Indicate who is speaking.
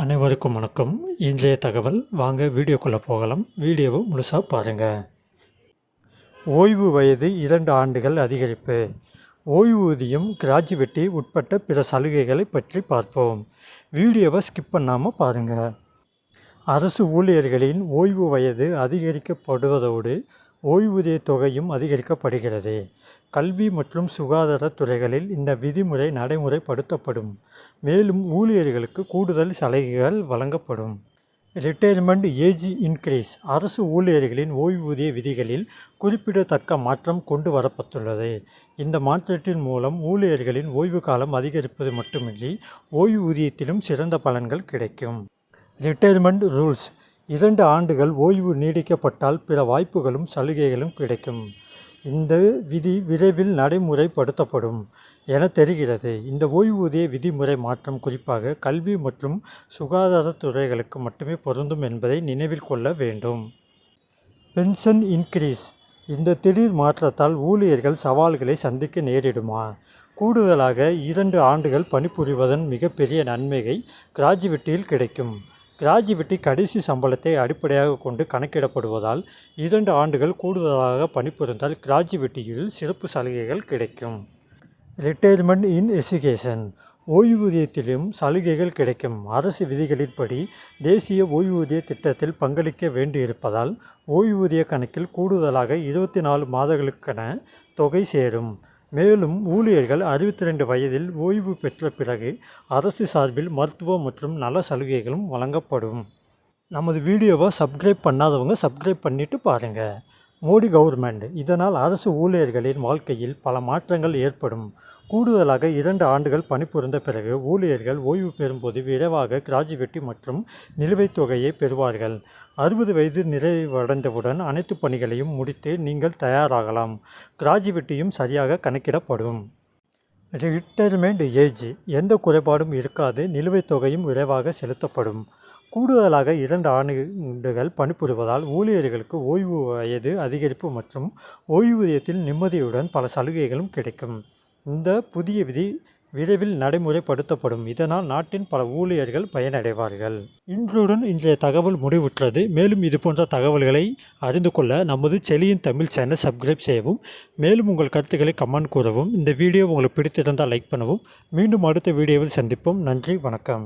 Speaker 1: அனைவருக்கும் வணக்கம். இன்றைய தகவல் வாங்க வீடியோக்குள்ளே போகலாம். வீடியோவை முழுசாக பாருங்கள் ஓய்வு வயது இரண்டு ஆண்டுகள் அதிகரிப்பு. ஓய்வூதியம் கிராஜுவேட்டி உட்பட்ட பிற சலுகைகளை பற்றி பார்ப்போம். வீடியோவை ஸ்கிப் பண்ணாமல் பாருங்கள் அரசு ஊழியர்களின் ஓய்வு வயது அதிகரிக்கப்படுவதோடு ஓய்வூதிய தொகையும் அதிகரிக்கப்படுகிறது. கல்வி மற்றும் சுகாதாரத் துறைகளில் இந்த விதிமுறை நடைமுறைப்படுத்தப்படும். மேலும் ஊழியர்களுக்கு கூடுதல் சலுகைகள் வழங்கப்படும். Retirement age increase. அரசு ஊழியர்களின் ஓய்வூதிய விதிகளில் குறிப்பிடத்தக்க மாற்றம் கொண்டு வரப்பட்டுள்ளது. இந்த மாற்றத்தின் மூலம் ஊழியர்களின் ஓய்வு காலம் அதிகரிப்பது மட்டுமின்றி ஓய்வூதியத்திலும் சிறந்த பலன்கள் கிடைக்கும். Retirement rules. இரண்டு ஆண்டுகள் ஓய்வு நீடிக்கப்பட்டால் பிற வாய்ப்புகளும் சலுகைகளும் கிடைக்கும். இந்த விதி விரைவில் நடைமுறைப்படுத்தப்படும் என தெரிகிறது. இந்த ஓய்வூதிய விதிமுறை மாற்றம் குறிப்பாக கல்வி மற்றும் சுகாதாரத் துறைகளுக்கு மட்டுமே பொருந்தும் என்பதை நினைவில் கொள்ள வேண்டும். Pension increase. இந்த திடீர் மாற்றத்தால் ஊழியர்கள் சவால்களை சந்திக்க நேரிடுமா? கூடுதலாக இரண்டு ஆண்டுகள் பணிபுரிவதன் மிகப்பெரிய நன்மையை கிராஜுவிட்டியில் கிடைக்கும். கிராஜுவிட்டி கடைசி சம்பளத்தை அடிப்படையாக கொண்டு கணக்கிடப்படுவதால் இரண்டு ஆண்டுகள் கூடுதலாக பணிபுரிந்தால் கிராஜுவிட்டியில் சிறப்பு சலுகைகள் கிடைக்கும். ரிட்டையர்மெண்ட் இன் எஜுகேஷன் ஓய்வூதியத்திலும் சலுகைகள் கிடைக்கும். அரசு விதிகளின்படி தேசிய ஓய்வூதிய திட்டத்தில் பங்களிக்க வேண்டியிருப்பதால் ஓய்வூதிய கணக்கில் கூடுதலாக இருபத்தி நாலு மாதங்களுக்கென தொகை சேரும். மேலும் ஊழியர்கள் அறுபத்தி ரெண்டு வயதில் ஓய்வு பெற்ற பிறகு அரசு சார்பில் மருத்துவ மற்றும் நல சலுகைகளும் வழங்கப்படும். நமது வீடியோவை சப்ஸ்கிரைப் பண்ணாதவங்க சப்ஸ்கிரைப் பண்ணிவிட்டு பாருங்கள் மோடி கவர்மெண்ட். இதனால் அரசு ஊழியர்களின் வாழ்க்கையில் பல மாற்றங்கள் ஏற்படும். கூடுதலாக இரண்டு ஆண்டுகள் பணிபுரிந்த பிறகு ஊழியர்கள் ஓய்வு பெறும்போது விரைவாக கிராஜுவேட்டி மற்றும் நிலுவைத் தொகையை பெறுவார்கள். அறுபது வயது நிறைவடைந்தவுடன் அனைத்து பணிகளையும் முடித்து நீங்கள் தயாராகலாம். கிராஜுவேட்டியும் சரியாக கணக்கிடப்படும். ரிட்டையர்மெண்ட் ஏஜ் எந்த குறைபாடும் இருக்காது. நிலுவைத் தொகையும் விரைவாக செலுத்தப்படும். கூடுதலாக இரண்டு ஆண்டுகள் பணிபுரிவதால் ஊழியர்களுக்கு ஓய்வு வயது அதிகரிப்பு மற்றும் ஓய்வூதியத்தில் நிம்மதியுடன் பல சலுகைகளும் கிடைக்கும். இந்த புதிய விதி விரைவில் நடைமுறைப்படுத்தப்படும். இதனால் நாட்டின் பல ஊழியர்கள் பயனடைவார்கள். இன்றுடன் இன்றைய தகவல் முடிவுற்றது. மேலும் இது போன்ற தகவல்களை அறிந்து கொள்ள நமது செலியின் தமிழ் சேனல் சப்ஸ்கிரைப் செய்யவும் மேலும் உங்கள் கருத்துக்களை கமெண்ட் கூறவும் இந்த வீடியோ உங்களுக்கு பிடித்திருந்தால் லைக் பண்ணவும். மீண்டும் அடுத்த வீடியோவில் சந்திப்போம். நன்றி வணக்கம்.